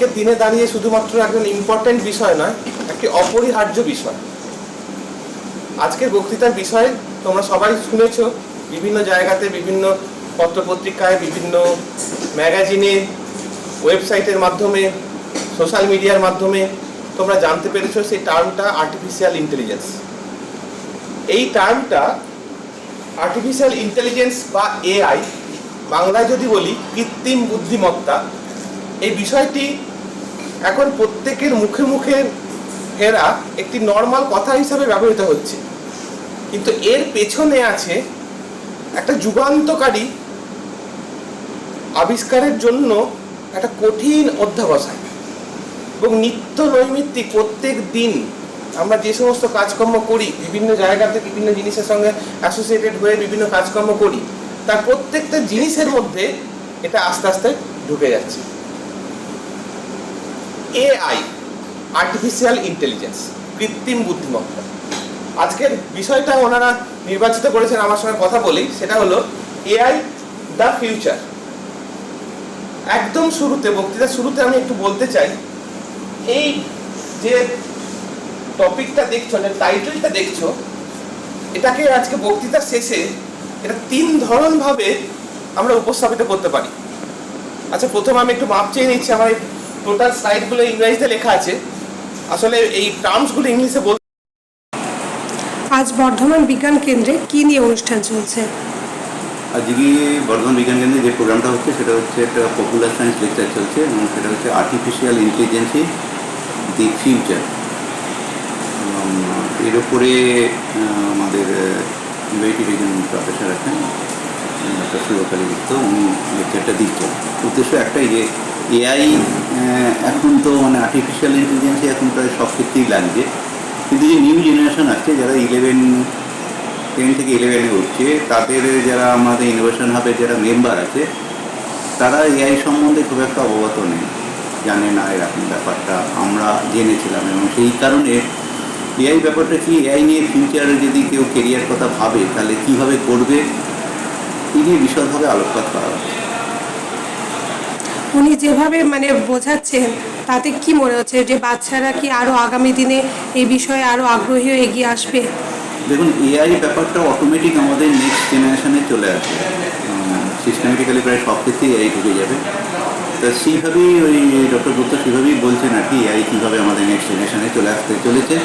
আজকের দিনে দাঁড়িয়ে শুধুমাত্র একজন ইম্পর্ট্যান্ট বিষয় নয়, একটি অপরিহার্য বিষয়। আজকের বক্তৃতার বিষয় তোমরা সবাই শুনেছো, বিভিন্ন জায়গাতে বিভিন্ন পত্রপত্রিকায়, বিভিন্ন ম্যাগাজিনে, ওয়েবসাইটের মাধ্যমে, সোশ্যাল মিডিয়ার মাধ্যমে তোমরা জানতে পেরেছ সেই টার্মটা আর্টিফিশিয়াল ইন্টেলিজেন্স এই টার্মটা আর্টিফিশিয়াল ইন্টেলিজেন্স বা এআই বাংলায় যদি বলি কৃত্রিম বুদ্ধিমত্তা, এই বিষয়টি এখন প্রত্যেকের মুখে মুখে ফেরা একটি নর্মাল কথা হিসাবে ব্যবহৃত হচ্ছে। কিন্তু এর পেছনে আছে একটা যুগান্তকারী আবিষ্কারের জন্য একটা কঠিন অধ্যাবসায়। এবং নিত্য নৈমিত্তিক প্রত্যেক দিন আমরা যে সমস্ত কাজকর্ম করি, বিভিন্ন জায়গাতে বিভিন্ন জিনিসের সঙ্গে অ্যাসোসিয়েটেড হয়ে বিভিন্ন কাজকর্ম করি, তার প্রত্যেকটা জিনিসের মধ্যে এটা আস্তে আস্তে ঢুকে যাচ্ছে। এআই আর্টিফিশিয়াল ইন্টেলিজেন্স কৃত্রিম বুদ্ধিমত্তা। আজকের বিষয়টা ওনারা নির্বাচিত করেছেন, আমার সঙ্গে কথা বলি, সেটা হলো এআই দ্য ফিউচার। একদম শুরুতে, বক্তৃতা শুরুতে আমি একটু বলতে চাই, এই যে টপিকটা দেখছ, যে টাইটেলটা দেখছ, এটাকে আজকে বক্তৃতার শেষে এটা তিন ধরন ভাবে আমরা উপস্থাপিত করতে পারি। আচ্ছা প্রথমে আমি একটু মাপ চেয়ে নিচ্ছি, আমার টোটাল স্লাইডগুলো ইংরেজিতে লেখা আছে। আসলে এই টার্মসগুলো ইংলিশে বল আজ বর্ধমান বিজ্ঞান কেন্দ্রে কি নিয়ে অনুষ্ঠান চলছে? আজকে বর্ধমান বিজ্ঞান কেন্দ্রে যে প্রোগ্রামটা হচ্ছে সেটা হচ্ছে একটা পপুলার সায়েন্স লেকচার চলছে এবং সেটা হচ্ছে আর্টিফিশিয়াল ইন্টেলিজেন্সি দি ফিউচার এর উপরে আমাদের ইউআইটির একজন প্রফেসর আছেন ডক্টর সুরকালী গুপ্ত উনি লেকচারটা দিচ্ছেন। উদ্দেশ্য একটাই যে এআই এখন তো মানে আর্টিফিশিয়াল ইন্টেলিজেন্সি এখন প্রায় সব ক্ষেত্রেই লাগছে কিন্তু যে নিউ জেনারেশন আছে যারা ইলেভেন টেন থেকে ইলেভেনে উঠছে, তাদের যারা আমাদের ইনোভেশন হাবের যারা মেম্বার আছে, তারা এআই সম্বন্ধে খুব একটা অবগত নেই। জানে না এরকম ব্যাপারটা, আমরা জেনেছিলাম এবং সেই কারণে এআই ব্যাপারটা কি, এআই নিয়ে ফিউচারে যদি কেউ কেরিয়ার কথা ভাবে, তাহলে কীভাবে করবে, এই নিয়ে বিশদভাবে আলোকপাত করা হচ্ছে। উনি যেভাবে মানে বোঝাচ্ছেন, তাতে কি মনে হচ্ছে যে বাচ্চারা কি আরও আগামী দিনে এই বিষয়ে আরও আগ্রহী হয়ে এগিয়ে আসবে? দেখুন এআই ব্যাপারটা অটোমেটিক আমাদের নেক্সট জেনারেশনে চলে আসবে। সিস্টেমেটিক্যালি প্রায় সব ক্ষেত্রেই এআই ঢুকে যাবে। তা সেইভাবেই ওই ডক্টর গুপ্তা সেভাবেই বলছেন আর কি এআই কীভাবে আমাদের নেক্সট জেনারেশনে চলে আসতে চলেছে।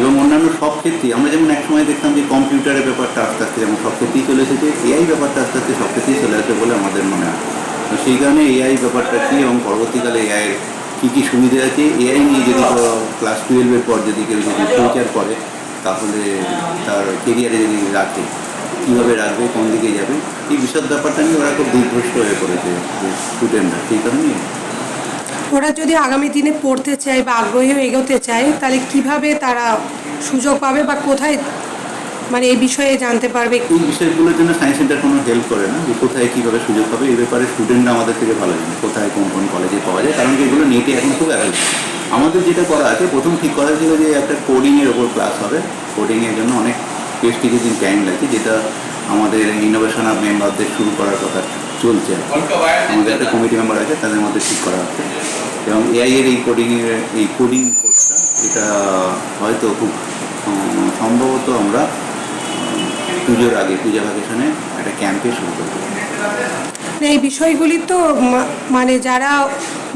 এবং অন্যান্য সব ক্ষেত্রেই আমরা যেমন এক সময় দেখতাম যে কম্পিউটারের ব্যাপারটা আস্তে আস্তে যেমন সব ক্ষেত্রেই চলে এসেছে এআই ব্যাপারটা আস্তে আস্তে সব ক্ষেত্রেই চলে আসবে বলে আমাদের মনে হয়। তো সেই কারণে এআই ব্যাপারটা কী এবং পরবর্তীকালে এআইয়ের কী কী সুবিধা আছে? এআই নিয়ে যদি ক্লাস টুয়েলভের পর যদি কেউ যদি ফিউচার করে, তাহলে তার কেরিয়ারে যদি রাখে, কীভাবে রাখবে, কোন দিকে যাবে? এই বিশদ ব্যাপারটা নিয়ে ওরা খুব দিগ্ভ্রষ্ট হয়ে পড়েছে স্টুডেন্টরা সেই কারণেই। ওরা যদি আগামী দিনে পড়তে চায় বা আগ্রহী এগোতে চায়, তাহলে কীভাবে তারা সুযোগ পাবে বা কোথায় মানে এই বিষয়ে জানতে পারবে এই বিষয়গুলোর জন্য সায়েন্স সেন্টার কোনো হেল্প করে না। যে কোথায় কীভাবে সুযোগ পাবে এই ব্যাপারে স্টুডেন্টরা আমাদের থেকে ভালো জানে। কোথায় কোন কোন কলেজে পাওয়া যায়, কারণ এগুলো নেটে এখন খুব অ্যাভেলেবল আমাদের যেটা করা আছে, প্রথম ঠিক করা ছিল যে একটা কোডিংয়ের ওপর ক্লাস হবে। কোডিংয়ের জন্য অনেক বেশ কিছুদিন টাইম লাগে যেটা আমাদের ইনোভেশন অফ মেম্বারদের শুরু করার কথা চলছে আর কি। আমাদের একটা কমিটি মেম্বার আছে, তাদের মধ্যে ঠিক করা হচ্ছে। এবং এআই এর এই কোডিংয়ের এই কোডিং কোর্সটা এটা হয়তো খুব সম্ভবত আমরা পুজোর আগে পূজা ভ্যাকেশনে একটা ক্যাম্পে শুরু করব। এই বিষয়গুলি তো মানে যারা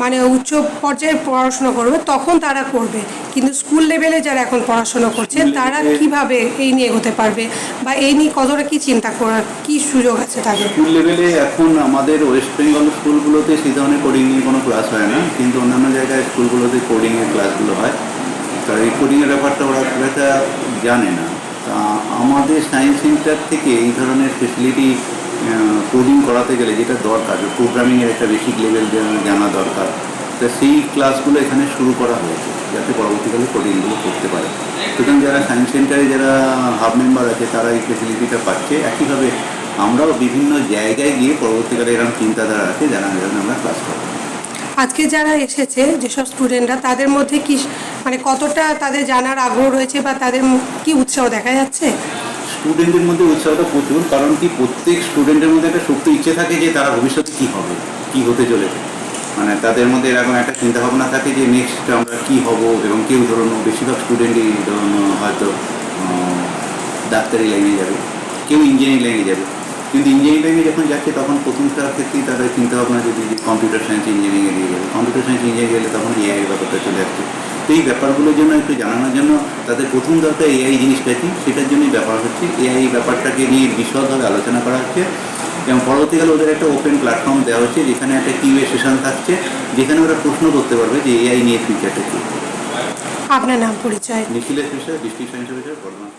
মানে উচ্চ পর্যায়ে পড়াশোনা করবে তখন তারা করবে। কিন্তু স্কুল লেভেলে যারা এখন পড়াশোনা করছে তারা কীভাবে এই নিয়ে এগোতে পারবে? বা এই নিয়ে কতটা কি চিন্তা করার কি সুযোগ আছে তাদের? স্কুল লেভেলে এখন আমাদের ওয়েস্ট বেঙ্গল স্কুলগুলোতে সেই ধরনের কোডিং নিয়ে কোনো ক্লাস হয় না। কিন্তু অন্যান্য জায়গায় স্কুলগুলোতে কোডিংয়ের ক্লাসগুলো হয়। তো এই কোডিংয়ের ব্যাপারটা ওরা খুব একটা জানে না। তা আমাদের সায়েন্স সেন্টার থেকে এই ধরনের ফেসিলিটি কোডিং করাতে গেলে যেটা দরকার প্রোগ্রামিংয়ের একটা বেসিক লেভেল জানা দরকার, তা সেই ক্লাসগুলো এখানে শুরু করা হয়েছে, যাতে পরবর্তীকালে কোডিংগুলো করতে পারে। সুতরাং যারা সায়েন্স সেন্টারে যারা হাব মেম্বার আছে, তারা এই ফেসিলিটিটা পাচ্ছে। একইভাবে আমরাও বিভিন্ন জায়গায় গিয়ে পরবর্তীকালে এরকম চিন্তাধারা আছে যারা আমরা ক্লাস করব আজকে যারা এসেছে, যেসব স্টুডেন্টরা তাদের মধ্যে কি মানে কতটা তাদের জানার আগ্রহ রয়েছে বা তাদের কি উৎসাহ দেখা যাচ্ছে? স্টুডেন্টদের মধ্যে উৎসাহটা প্রচুর, কারণ কি প্রত্যেক স্টুডেন্টের মধ্যে একটা সুপ্ত ইচ্ছে থাকে যে তারা ভবিষ্যতে কী হবে, কি হতে চলেছে। মানে তাদের মধ্যে এরকম একটা চিন্তা ভাবনা থাকে যে নেক্সট আমরা কি হব এবং কেউ ধরুন বেশিরভাগ স্টুডেন্টই ধরুন, হয়তো ডাক্তারি লাইনে যাবে, কেউ ইঞ্জিনিয়ারিং লাইনে যাবে। কিন্তু ইঞ্জিনিয়ারিং লাইনে যখন যাচ্ছে তখন প্রথম প্রথমটার ক্ষেত্রেই তাদের চিন্তা ভাবনা যদি কম্পিউটার সায়েন্স ইঞ্জিনিয়ারিং এ দিয়ে যাবে। কম্পিউটার সায়েন্স ইঞ্জিনিয়ারিং গেলে তখন এআই ব্যাপারটা চলে আসছে। তো এই ব্যাপারগুলোর জন্য একটু জানানোর জন্য তাদের প্রথম দরকার এআই জিনিসটা কি সেটার জন্যই ব্যাপার হচ্ছে এআই ব্যাপারটাকে নিয়ে বিশদভাবে আলোচনা করা হচ্ছে। এবং পরবর্তীকালে ওদের একটা ওপেন প্ল্যাটফর্ম দেওয়া হচ্ছে যেখানে একটা কিউএ সেশন থাকছে যেখানে ওরা প্রশ্ন করতে পারবে যে এআই নিয়ে ফিউচারটা কী। আপনার নাম পরিচয়? Nikhilesh Mishra district science officer Bardhaman.